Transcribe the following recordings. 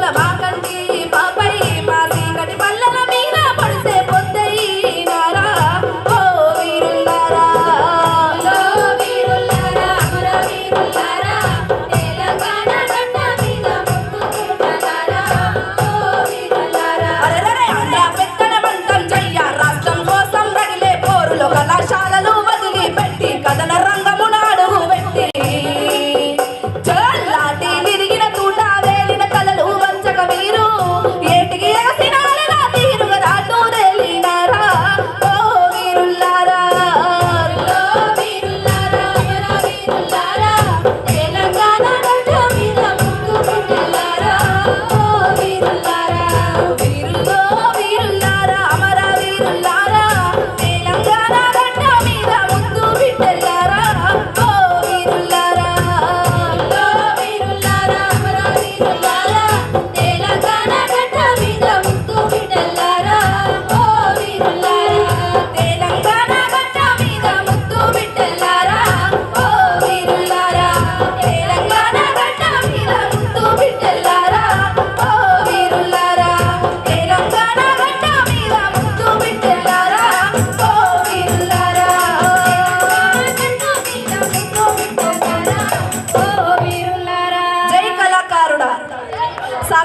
la para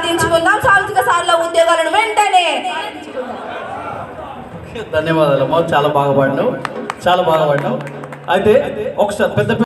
సాధించుకుందాం. సాంస్కృతిక సార్ల ఉద్యోగాలను వెంటనే. ధన్యవాదాలు చాలా బాగా పాడినావు. చాలా బాగా పాడినావు. అయితే ఒకసారి పెద్ద